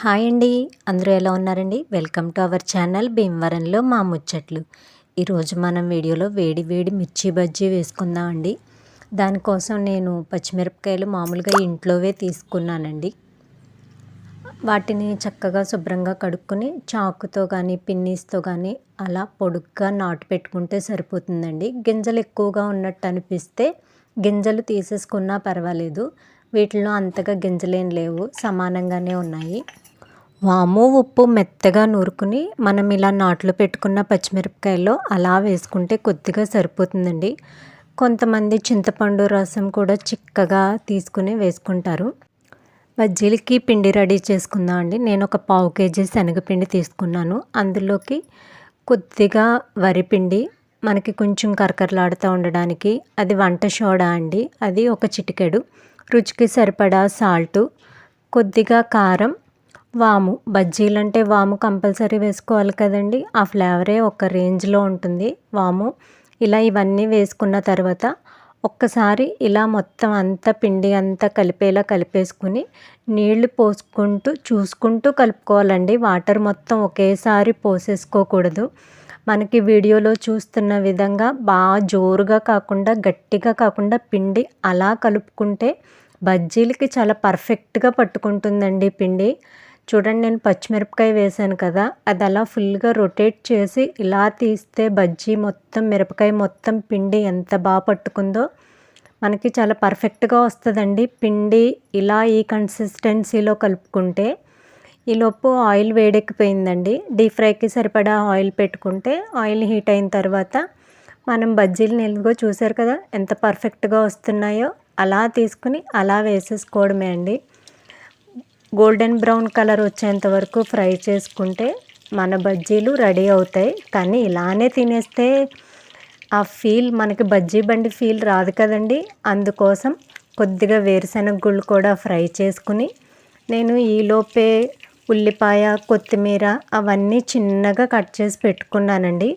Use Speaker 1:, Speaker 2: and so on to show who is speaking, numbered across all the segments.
Speaker 1: Hi అండి. అందరూ ఎలా ఉన్నారండి? వెల్కమ్ టు అవర్ ఛానల్ భీమవరంలో మా ముచ్చట్లు. ఈరోజు మనం వీడియోలో వేడి వేడి మిర్చి బజ్జీ వేసుకుందాం అండి. దానికోసం నేను పచ్చిమిరపకాయలు మామూలుగా ఇంట్లోవే తీసుకున్నానండి. వాటిని చక్కగా శుభ్రంగా కడుక్కొని చాకుతో కానీ పిన్నీస్తో కానీ అలా పొడుగ్గా నాటు పెట్టుకుంటే సరిపోతుందండి. గింజలు ఎక్కువగా ఉన్నట్టు అనిపిస్తే గింజలు తీసేసుకున్నా పర్వాలేదు. వీటిలో అంతగా గింజలేం లేవు సమానంగానే ఉన్నాయి. వాము ఉప్పు మెత్తగా నూరుకుని మనం ఇలా నాట్లు పెట్టుకున్న పచ్చిమిరపకాయల్లో అలా వేసుకుంటే కొద్దిగా సరిపోతుందండి. కొంతమంది చింతపండు రసం కూడా చిక్కగా తీసుకుని వేసుకుంటారు. బజ్జీలకి పిండి రెడీ చేసుకుందాం అండి. నేను ఒక పావు కేజీ శనగపిండి తీసుకున్నాను. అందులోకి కొద్దిగా వరిపిండి మనకి కొంచెం కరకరలాడుతూ ఉండడానికి అది వంట సోడా అండి. అది ఒక చిటికెడు. రుచికి సరిపడా సాల్టు కొద్దిగా కారం వాము. బజ్జీలు అంటే వాము కంపల్సరీ వేసుకోవాలి కదండి. ఆ ఫ్లేవరే ఒక రేంజ్లో ఉంటుంది. వాము ఇలా ఇవన్నీ వేసుకున్న తర్వాత ఒక్కసారి ఇలా మొత్తం అంతా పిండి అంతా కలిపేలా కలిపేసుకుని నీళ్ళు పోసుకుంటూ చూసుకుంటూ కలుపుకోవాలండి. వాటర్ మొత్తం ఒకేసారి పోసేసుకోకూడదు. మనకి వీడియోలో చూస్తున్న విధంగా బాగా జోరుగా కాకుండా గట్టిగా కాకుండా పిండి అలా కలుపుకుంటే బజ్జీలకి చాలా పర్ఫెక్ట్గా పట్టుకుంటుందండి పిండి. చూడండి నేను పచ్చిమిరపకాయ వేసాను కదా అది అలా ఫుల్గా రొటేట్ చేసి ఇలా తీస్తే బజ్జీ మొత్తం మిరపకాయ మొత్తం పిండి ఎంత బాగా పట్టుకుందో మనకి చాలా పర్ఫెక్ట్గా వస్తుందండి. పిండి ఇలా ఈ కన్సిస్టెన్సీలో కలుపుకుంటే ఈలోపు ఆయిల్ వేడెక్కిపోయిందండి. డీప్ ఫ్రైకి సరిపడా ఆయిల్ పెట్టుకుంటే ఆయిల్ హీట్ అయిన తర్వాత మనం బజ్జీలు నిలువుగా చూసారు కదా ఎంత పర్ఫెక్ట్గా వస్తున్నాయో అలా తీసుకుని అలా వేసేసుకోవడమే అండి. గోల్డెన్ బ్రౌన్ కలర్ వచ్చేంత వరకు ఫ్రై చేసుకుంటే మన బజ్జీలు రెడీ అవుతాయి. కానీ ఇలానే తినేస్తే ఆ ఫీల్ మనకి బజ్జీ బండి ఫీల్ రాదు కదండి. అందుకోసం కొద్దిగా వేరుశనగ గుళ్ళు కూడా ఫ్రై చేసుకుని నేను ఈలోపే ఉల్లిపాయ కొత్తిమీర అవన్నీ చిన్నగా కట్ చేసి పెట్టుకున్నానండి.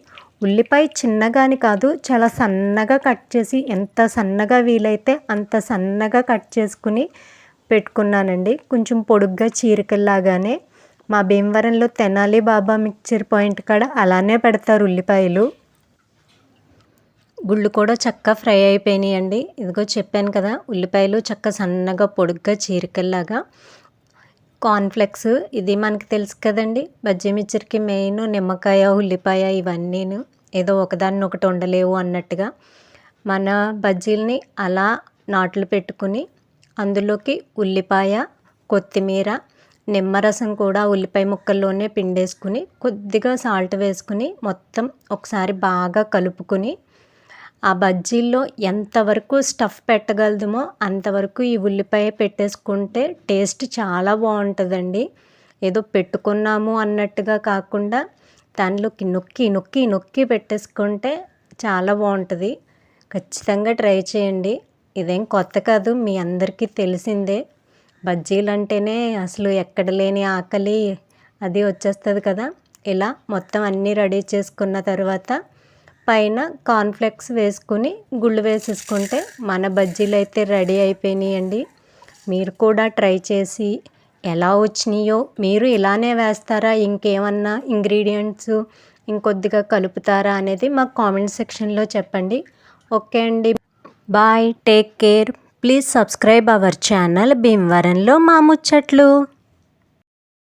Speaker 1: ఉల్లిపాయ చిన్నగాని కాదు చాలా సన్నగా కట్ చేసి ఎంత సన్నగా వీలైతే అంత సన్నగా కట్ చేసుకుని పెట్టుకున్నానండి. కొంచెం పొడుగ్గా చీరికల్లాగానే. మా భీమవరంలో తెనాలి బాబా మిక్చర్ పాయింట్ కాడ అలానే పెడతారు ఉల్లిపాయలు. గుళ్ళు కూడా చక్క ఫ్రై అయిపోయినాయండి. ఇదిగో చెప్పాను కదా ఉల్లిపాయలు చక్క సన్నగా పొడుగ్గా చీరికల్లాగా. కార్న్ఫ్లెక్స్ ఇది మనకి తెలుసు కదండి. బజ్జీ మిక్చర్కి మెయిన్ నిమ్మకాయ ఉల్లిపాయ ఇవన్నీను ఏదో ఒకదాన్ని ఒకటి ఉండలేవు అన్నట్టుగా. మన బజ్జీలని అలా నాట్లు పెట్టుకుని అందులోకి ఉల్లిపాయ కొత్తిమీర నిమ్మరసం కూడా ఉల్లిపాయ ముక్కల్లోనే పిండేసుకుని కొద్దిగా సాల్ట్ వేసుకుని మొత్తం ఒకసారి బాగా కలుపుకుని ఆ బజ్జీల్లో ఎంతవరకు స్టఫ్ పెట్టగలదుమో అంతవరకు ఈ ఉల్లిపాయ పెట్టేసుకుంటే టేస్ట్ చాలా బాగుంటుందండి. ఏదో పెట్టుకున్నాము అన్నట్టుగా కాకుండా దానిలోకి నొక్కి నొక్కి నొక్కి పెట్టేసుకుంటే చాలా బాగుంటుంది. ఖచ్చితంగా ట్రై చేయండి. ఇదేం కొత్త కాదు మీ అందరికీ తెలిసిందే. బజ్జీలు అంటేనే అసలు ఎక్కడ లేని ఆకలి అది వచ్చేస్తుంది కదా. ఇలా మొత్తం అన్నీ రెడీ చేసుకున్న తర్వాత పైన కార్న్ఫ్లెక్స్ వేసుకుని గుళ్ళు వేసేసుకుంటే మన బజ్జీలు అయితే రెడీ అయిపోయినాయండి. మీరు కూడా ట్రై చేసి ఎలా వచ్చినాయో మీరు ఇలానే వేస్తారా? ఇంకేమన్నా ఇంగ్రీడియంట్స్ ఇంకొద్దిగా కలుపుతారా అనేది మాకు కామెంట్ సెక్షన్లో చెప్పండి. ఓకే అండి. Bye take care please subscribe our channel భీమవరంలో మా ముచ్చట్లు.